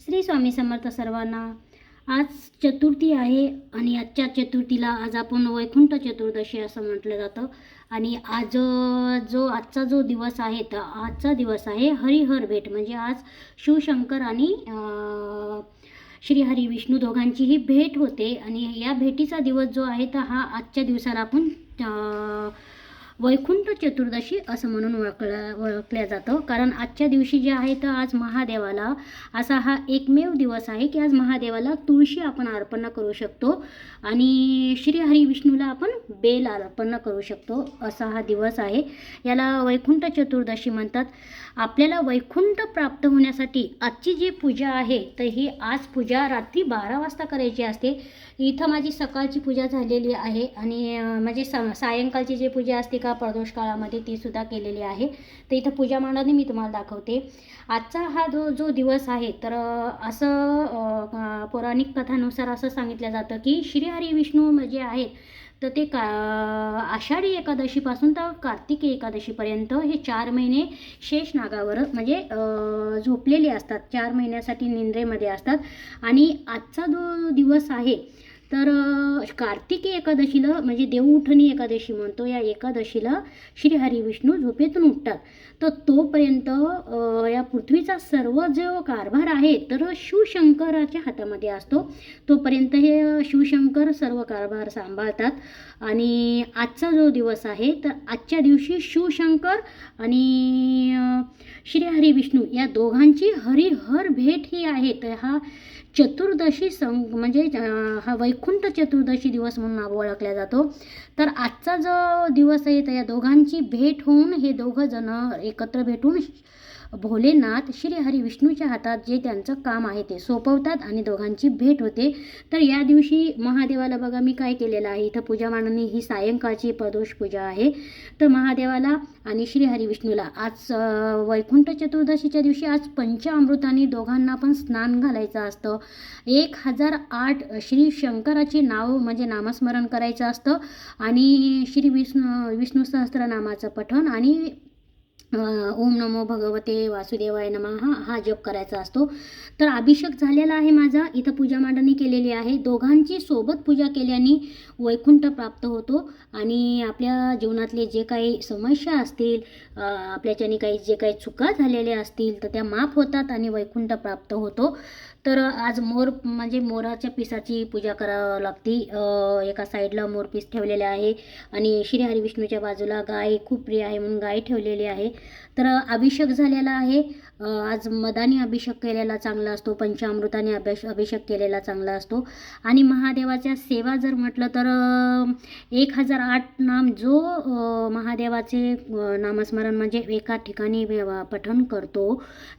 श्री स्वामी समर्थ सर्वांना. आज चतुर्थी आहे आणि आजच्या चतुर्थीला आज आपण वैकुंठ चतुर्दशी असं म्हटलं जातं. आणि आज जो आजचा जो दिवस आहे तर आजचा दिवस आहे हरिहर भेट. म्हणजे आज शिवशंकर आणि अ, श्री हरी विष्णू दोघांचीही भेट होते. आणि या भेटीचा दिवस जो आहे तर हा आजच्या दिवसाला आपण वैकुंठ चतुर्दशी असं म्हणून ओळखलं ओळखल्या जातं. कारण आजच्या दिवशी जे आहे तर आज महादेवाला असा हा एकमेव दिवस आहे की आज महादेवाला तुळशी आपण अर्पण करू शकतो आणि श्रीहरी विष्णूला आपण बेल अर्पण करू शकतो. असा हा दिवस आहे. याला वैकुंठ चतुर्दशी म्हणतात. आपल्याला वैकुंठ प्राप्त होण्यासाठी आजची जी पूजा आहे तर ही आज पूजा रात्री बारा वाजता करायची असते. इथं माझी सकाळची पूजा झालेली आहे आणि म्हणजे सा सायंकाळची जी पूजा असते का प्रदोष काळामध्ये ती सुद्धा केलेली आहे. तर इथं पूजा मांडणी मी तुम्हाला दाखवते. आजचा हा जो जो दिवस आहे तर असं पौराणिक कथानुसार असं सांगितलं जातं की श्रीहरी विष्णू जे आहेत तर ते का आषाढी एकादशीपासून तर कार्तिकी एकादशीपर्यंत हे चार महिने शेष नागावर म्हणजे झोपलेले असतात. चार महिन्यासाठी निंद्रेमध्ये असतात. आणि आजचा जो दिवस आहे तर कार्तिकी एकादशीला म्हणजे देवउठणी एकादशी म्हणतो या एकादशीला श्री हरिविष्णू झोपेतून उठतात. तर तोपर्यंत या पृथ्वीचा सर्व जो कारभार आहे तर शिवशंकराच्या हातामध्ये असतो. तोपर्यंत हे शिवशंकर सर्व कारभार सांभाळतात. आणि आजचा जो दिवस आहे तर आजच्या दिवशी शिवशंकर आणि श्री हरिविष्णू या दोघांची हरिहर भेट ही आहे. तर हा चतुर्दशी सं म्हणजे हा वैकुंठ चतुर्दशी दिवस म्हणून ओळखला जातो. तर आजचा जो दिवस आहे तर या दोघांची भेट होऊन हे दोघं जण एकत्र भेटून भोलेनाथ श्री हरी विष्णूच्या हातात जे त्यांचं काम आहे ते सोपवतात आणि दोघांची भेट होते. तर या दिवशी महादेवाला बघा मी काय केलेलं आहे? इथं पूजा मांडणी ही सायंकाळची प्रदोष पूजा आहे. तर महादेवाला आणि श्री हरी विष्णूला आज वैकुंठ चतुर्दशीच्या दिवशी आज पंचामृताने दोघांना पण स्नान घालायचं असतं. एक हजार आठ श्री शंकराचे नाव म्हणजे नामस्मरण करायचं असतं. आणि श्री विष्णू विष्णू सहस्त्रनामाचं पठण आणि ओम नमो भगवते वासुदेवाय नमः. हा हा जप करायचा असतो. तर अभिषेक झालेला आहे माझा. इथं पूजा मांडणी केलेली आहे. दोघांची सोबत पूजा केल्याने वैकुंठ प्राप्त होतो. आणि आपल्या जीवनातले जे काही समस्या असतील आपल्याच्याने काही जे काही चुका झालेल्या असतील तर त्या माफ होतात आणि वैकुंठ प्राप्त होतो. तर आज मोर म्हणजे मोराच्या पिसाची पूजा करावं लागते. एका साईडला मोर पीस ठेवलेले आहे आणि श्री हरी विष्णूच्या बाजूला गाय खूप प्रिय आहे म्हणून गाय ठेवलेली आहे. तर अभिषेक झालेला आहे. आज मदानी अभिषेक केलेला चांगला असतो पंचामृताने अभिष अभिषेक केलेला चांगला असतो. आणि महादेवाच्या सेवा जर म्हटलं तर एक हजार आठ नाम जो महादेवाचे नामस्मरण म्हणजे एका ठिकाणी पठण करतो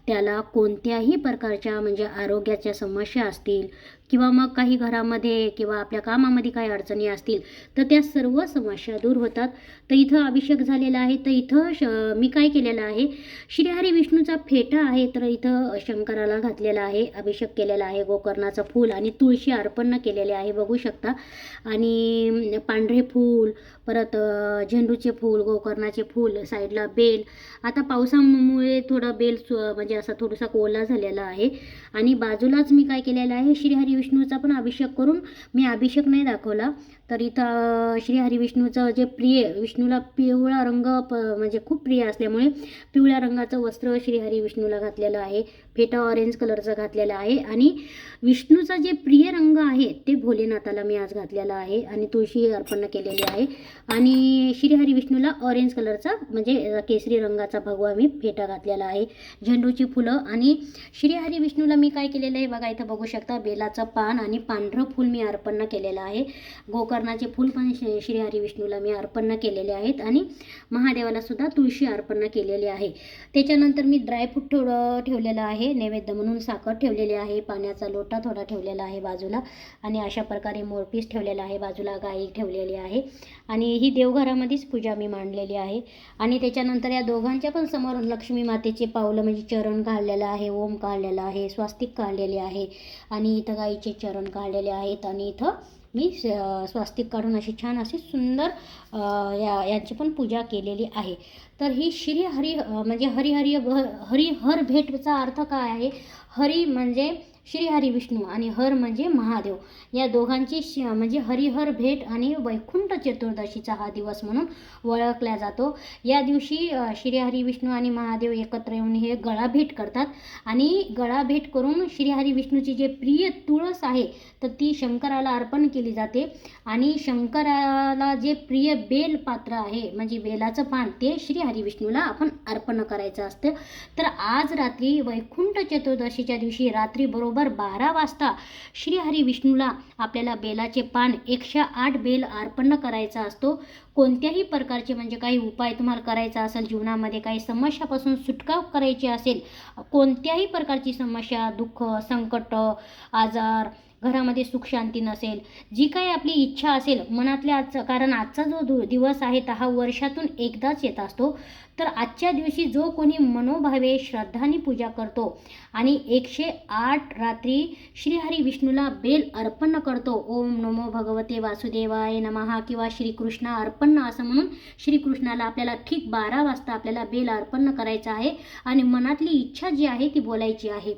त्याला कोणत्याही प्रकारच्या म्हणजे आरोग्याच्या समस्या असतील किंवा मग काही घरामध्ये किंवा आपल्या कामामध्ये काही अडचणी असतील तर त्या सर्व समस्या दूर होतात. तर इथं अभिषेक झालेला आहे. तर इथं श मी काय केलेलं आहे? श्रीहरी विष्णूचा फेटा आहे तर इथं शंकराला घातलेला आहे. अभिषेक केलेला आहे गोकर्णाचं फूल आणि तुळशी अर्पण केलेले आहे बघू शकता. आणि पांढरे फूल परत झेंडूचे फूल गोकर्णाचे फूल साईडला बेल. आता पावसामुळे थोडं बेल सु म्हणजे असा थोडासा ओला झालेला आहे. आणि बाजूलाच मी काय केलेलं आहे? श्रीहरी विष्णूचा पण अभिषेक करून मी अभिषेक नाही दाखवला. तर इथं श्री हरिविष्णूचं जे प्रिय विष्णूला पिवळा रंग प म्हणजे खूप प्रिय असल्यामुळे पिवळ्या रंगाचं वस्त्र श्री हरी विष्णूला घातलेलं आहे. फेटा ऑरेंज कलरचा घातलेला आहे. आणि विष्णूचा जे प्रिय रंग आहे ते भोलेनाथाला मी आज घातलेला आहे आणि तुळशी अर्पण केलेली आहे. आणि श्रीहरी विष्णूला ऑरेंज कलरचा म्हणजे केसरी रंगाचा भगवा मी फेटा घातलेला आहे. झेंडूची फुलं. आणि श्रीहरी विष्णूला मी काय केलेलं आहे बघा इथं बघू शकता बेलाचं पान आणि पांढरं फूल मी अर्पण केलेलं आहे. गोकर्णाचे फूल पण श्रीहरी विष्णूला मी अर्पण केलेले आहेत. आणि महादेवाला सुद्धा तुळशी अर्पण केलेली आहे. त्याच्यानंतर मी ड्रायफ्रूट ठेव ठेवलेलं आहे. नैवेद्य म्हणून साखर ठेवलेली आहे. पाण्याचा लोटा थोडा ठेवलेला आहे बाजूला आणि अशा प्रकारे मोरपीस ठेवलेला आहे. बाजूला गाई ठेवलेली आहे आणि ही देवघरामध्येच पूजा मी मांडलेली आहे. आणि त्याच्यानंतर या दोघांच्या पण समोर लक्ष्मी मातेचे पावलं म्हणजे चरण काढलेलं आहे ओम काढलेला आहे स्वास्तिक काढलेले आहे आणि इथं गाईचे चरण काढलेले आहेत आणि इथं मी स्वस्तिक स्वास्तिक काढून अशी छान अशी सुंदर या यांची पण पूजा केलेली आहे. तर ही श्री हरी म्हणजे हरिहरी हरिहर भेटचा अर्थ काय आहे? हरी म्हणजे श्रीहरी विष्णू आणि हर म्हणजे महादेव. या दोघांची श म्हणजे हरिहर भेट आणि वैकुंठ चतुर्दशीचा हा दिवस म्हणून ओळखला जातो. या दिवशी श्री हरी विष्णू आणि महादेव एकत्र येऊन हे गळाभेट करतात आणि गळाभेट करून श्रीहरी विष्णूची जे प्रिय तुळस आहे तर ती शंकराला अर्पण केली जाते आणि शंकराला जे प्रिय बेल पात्र आहे म्हणजे बेलाचं पान ते श्री विष्णूला आपण अर्पण करायचं असतं. तर आज रात्री वैकुंठ चतुर्दशीच्या दिवशी रात्री बरोबर बारा वाजता श्रीहरी विष्णूला आपल्याला बेलाचे पान एकशे आठ बेल अर्पण करायचा असतो. कोणत्याही प्रकारचे म्हणजे काही उपाय तुम्हाला करायचा असेल जीवनामध्ये काही समस्यापासून सुटका करायची असेल कोणत्याही प्रकारची समस्या दुःख संकट आजार घरामध्ये सुख शांती नसेल जी काही आपली इच्छा असेल मनातल्या आजचा कारण आजचा जो दु दिवस आहे तर हा वर्षातून एकदाच येत असतो. तर आजच्या दिवशी जो कोणी मनोभावे श्रद्धाने पूजा करतो आणि एकशे आठ रात्री श्रीहरी विष्णूला बेल अर्पण करतो ओम नमो भगवते वासुदेवाय नमहा किंवा श्रीकृष्ण अर्पण असं म्हणून श्रीकृष्णाला आपल्याला ठीक बारा वाजता आपल्याला बेल अर्पण करायचं आहे आणि मनातली इच्छा जी आहे ती बोलायची आहे.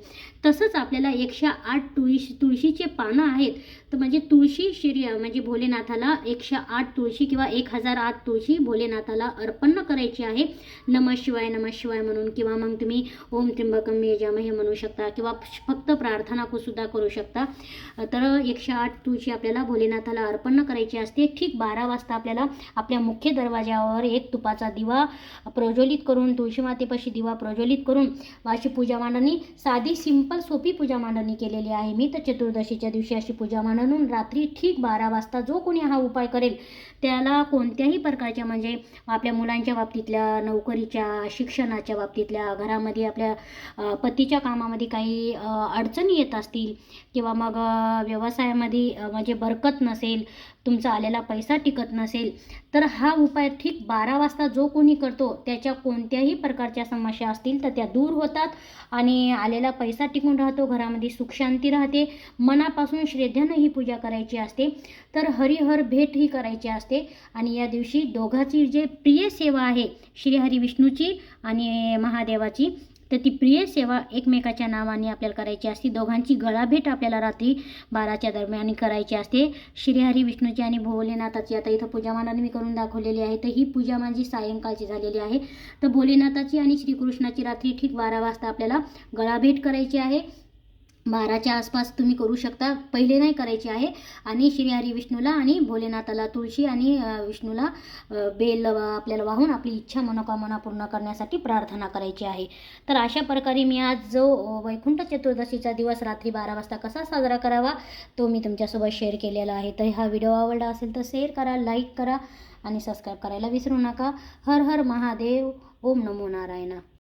तसंच आपल्याला एकशे आठ तुळशी तुळशीचे पानं आहेत. तर म्हणजे तुळशी श्री म्हणजे भोलेनाथाला एकशे आठ तुळशी किंवा एक हजार आठ तुळशी भोलेनाथाला अर्पण करायची आहे. नम शिवाय नम शिवाय म्हणून किंवा मग तुम्ही ओम त्र्यंबकम यजामहे म्हणू शकता किंवा फक्त प्रार्थना सुद्धा करू शकता. तर एकशे आठ तुळशी आपल्याला भोलेनाथाला अर्पण करायची असते. ठीक बारा वाजता आपल्याला आपल्या मुख्य दरवाजावर एक तुपाचा दिवा प्रज्वलित करून तुळशी मातेपाशी दिवा प्रज्वलित करून अशी पूजा मांडणी साधी सिंपल सोपी पूजा मांडणी केलेली आहे. मी तर चतुर्दशीच्या दिवशी अशी पूजा मांडून रात्री ठीक बारा वाजता जो कोणी हा उपाय करेल त्याला कोणत्याही प्रकारच्या म्हणजे आपल्या मुलांच्या बाबतीतल्या नोकरीच्या शिक्षणाच्या बाबतीतल्या घरामध्ये आपल्या पतीच्या कामामध्ये काही अडचणी येत असतील किंवा मग व्यवसायामध्ये म्हणजे बरकत नसेल तुमचा आलेला पैसा टिकत नसेल तर हा उपाय ठीक बारा वाजता जो कोणी करतो त्याच्या कोणत्याही प्रकारच्या समस्या असतील तर त्या दूर होतात. आणि आलेला पैसा टिकून राहतो घरामध्ये सुखशांती राहते मनापासून श्रद्धेनं ही पूजा करायची असते तर हरिहर भेट ही करायची असते. आणि या दिवशी दोघाची जे प्रिय सेवा आहे श्रीहरी विष्णूची आणि महादेवाची तर ती प्रिय सेवा एकमेकाच्या नावाने आपल्याला करायची असते. दोघांची गळाभेट आपल्याला रात्री बाराच्या दरम्यान करायची असते. श्रीहरी विष्णूची आणि भोलेनाथाची आता इथं पूजामानाने मी करून दाखवलेली आहे. तर ही पूजा माझी सायंकाळची झालेली आहे. तर भोलेनाथाची आणि श्रीकृष्णाची रात्री ठीक बारा वाजता आपल्याला गळाभेट करायची आहे. बाराच्या आसपास तुम्ही करू शकता. पहिले नाही करायचे आहे. आणि श्रीहरी विष्णूला आणि भोलेनाथाला तुळशी आणि विष्णूला बेल आपल्याला वाहून आपली इच्छा मनोकामना पूर्ण करण्यासाठी प्रार्थना करायची आहे. तर अशा प्रकारे मी आज जो वैकुंठ चतुर्दशीचा दिवस रात्री बारा वाजता कसा साजरा करावा तो मी तुमच्यासोबत शेअर केलेला आहे. तर हा व्हिडिओ आवडला असेल तर शेअर करा लाईक करा आणि सबस्क्राईब करायला विसरू नका. हर हर महादेव. ओम नमो नारायणा.